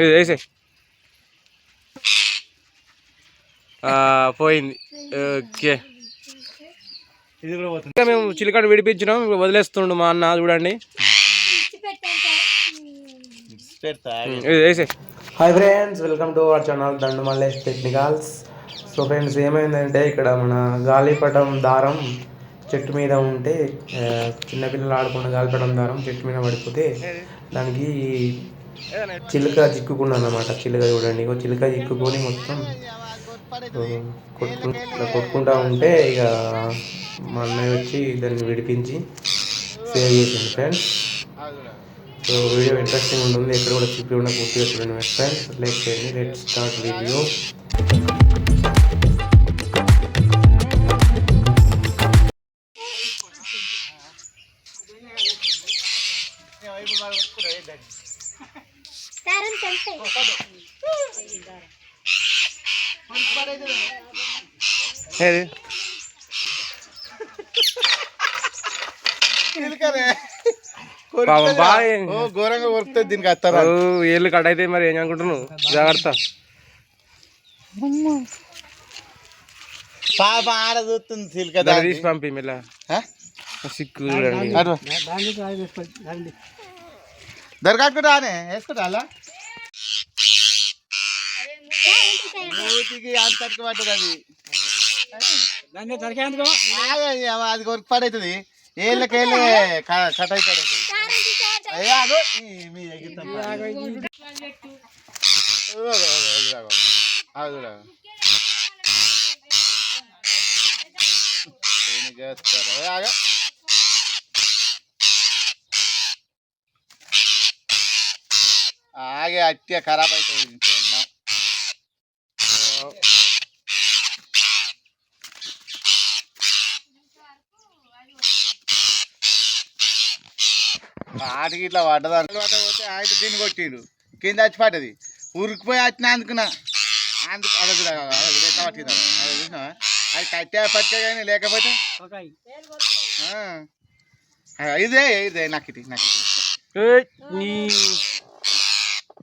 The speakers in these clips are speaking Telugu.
ఇది వేసే పోయింది. ఓకే ఇది కూడా పోతుంది. మేము చిలికాడ విడిపించినాం వదిలేస్తుండు మా అన్న చూడండి. ఇది వేసే hi friends welcome to our channel Dandu Mallesh technicals so friends ఏమైందంటే ఇక్కడ మన గాలిపటం దారం చెట్టు మీద ఉంటే చిన్నపిల్లలు ఆడుకున్న గాలిపటం దారం చెట్టు మీద పడిపోతే దానికి చిలుక చిక్కుకున్నాను అనమాట చిలుక చూడండి. ఇగో చిలుక చిక్కుకొని మొత్తం ఆ, కొట్టుకు ఇట్లా కొట్టుకుంటా ఉంటే ఇక మా అన్నయ్య వచ్చి దాన్ని విడిపించి సేవ్ చేసింది ఫ్రెండ్స్. సో వీడియో ఇంట్రెస్టింగ్ ఉంటుంది. ఎక్కడ కూడా చిప్పి ఉన్న పూర్తిగా చూడండి ఫ్రెండ్స్ లైక్ చేయండి. లెట్ స్టార్ట్ వీడియో ఏది పాపం బాగా ఓ ఘోరంగా కొరుకుతుంది దీనికి అత్తారా. ఓ, ఏళ్ళు కట్ అయితే మరి ఏం అనుకుంటున్నావు? జాగ్రత్త. పాప ఆడ చూస్తుంది సిల్క దాన్ని తీసి పంపి మెల్ల. సిక్కు చూడండి. దొరకట్టుకుంటా అనే వేసుకుంటా అలా మూతికి అంతటికి పట్టదు అది. అది కొరికి పడవుతుంది ఏళ్ళకి ఏళ్ళే కట్ అవుతాడు అయ్యా అదో ఈ- మీ ఎగిరితం పని. ఆగే అట్టే ఖరాబ్ అవుతుంది ఇంట్లో ఆటకి ఇట్లా పడ్డదాన్ని పోతే ఆయన దీన్ని కొట్టిండు. కింద వచ్చి పడ్డది. ఉరికిపోయి వచ్చిన అందుకున్నా. అందుకు అదే అదే పట్టింది కట్టే పట్టే కానీ లేకపోతే? ఆ. ఆ, ఇదే ఇదే నాకు ఇది నాకు ఇది ఏయ్, నీ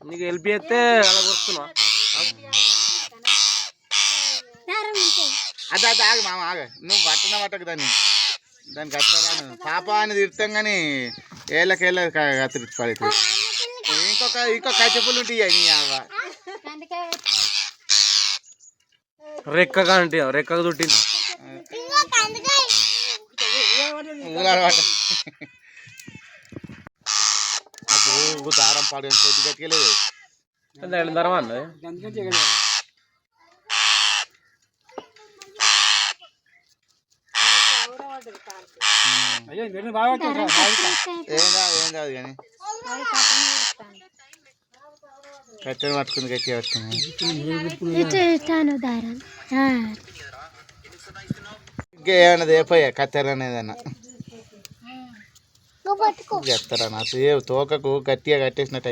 నీకు హెల్ప్ చేస్తే అలా కొరుకుతున్నావా అదే అదే ఆగు మామ ఆగ. నువ్వు పట్టన పట్టకు దాన్ని. దానికి కట్టరాను. పాప అని తిడతాం కానీ ఏళ్ళకేళ్ళ కత్తిరి పడుతుంది ఇంకొక ఇంకొక కచ్చపులు ఉంటాయి నీ అవ్వ రెక్కగా అంటే రెక్కగా. అబ్బో దారం పాడు కొద్ది ఎంత ధరమా అన్నది ఏం కాదు ఏం కాదు కానీ. కట్టెలు పట్టుకుంది గట్టిగా పట్టుకుంది ఇంకేమన్నా దేపోయా కత్తెర అనేది అన్న? చెప్తారా నాకు ఏ తోకకు గట్టిగా కట్టేసినట్టు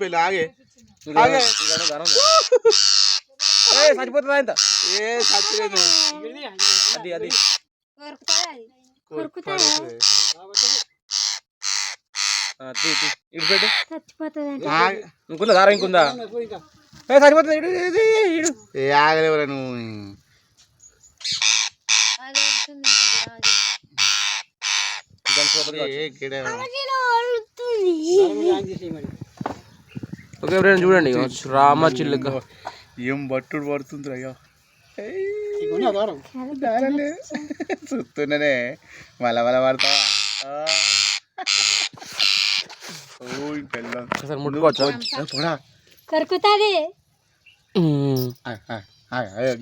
పెళ్ళి ఆగే ఇంత? ఏ అది అది. ఇంకుందా దారం ఇంకుందా. ఏ ఆగలేవురా నువ్వు. ఓకే ఫ్రెండ్ చూడండి రామ చిల్లుక ఏం బట్టుడు పడుతుంది అయ్యో చూస్తున్నానే మళ్ళా మళ్ళా పడతావా? ఒకసారి ముట్టుకోవచ్చా? కొరుకుతుంది.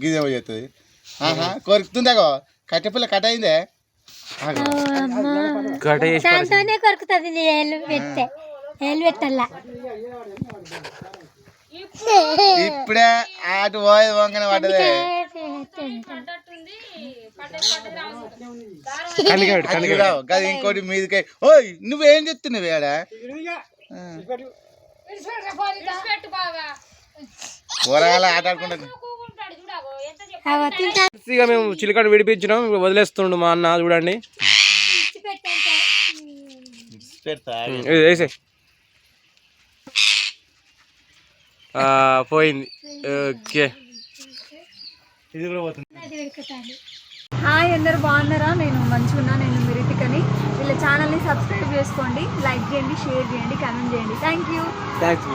గీదేమో చేస్తుంది ఆహా కొరుకుతుందాగో కట్టెపిల్ల కట్ అయిందే. దాంతోనే కొరుకుతుంది ఏళ్ళు పెడితే. ఏళ్ళు పెట్టాలా ఇప్పుడే ఆటు పోయేది వంకనే పడ్డదే. గది ఇంకోటి మీదకి. ఓయ్ నువ్వేం చెప్తున్నావు ఆడ కూరగాయలు ఆట ఆడుకుంటాను. ఇక మేము చిలికాడ విడిపించినాం వదిలేస్తుండు మా అన్న చూడండి. వేసే పోయింది. ఓకే. ఇది కూడా పోతుంది. హాయ్ అందరు బాగున్నారా? నేను మంచిగా నేను మిరిటికని వీళ్ళ ఛానల్ని సబ్స్క్రైబ్ చేసుకోండి లైక్ చేయండి షేర్ చేయండి కామెంట్ చేయండి. Thank you thanks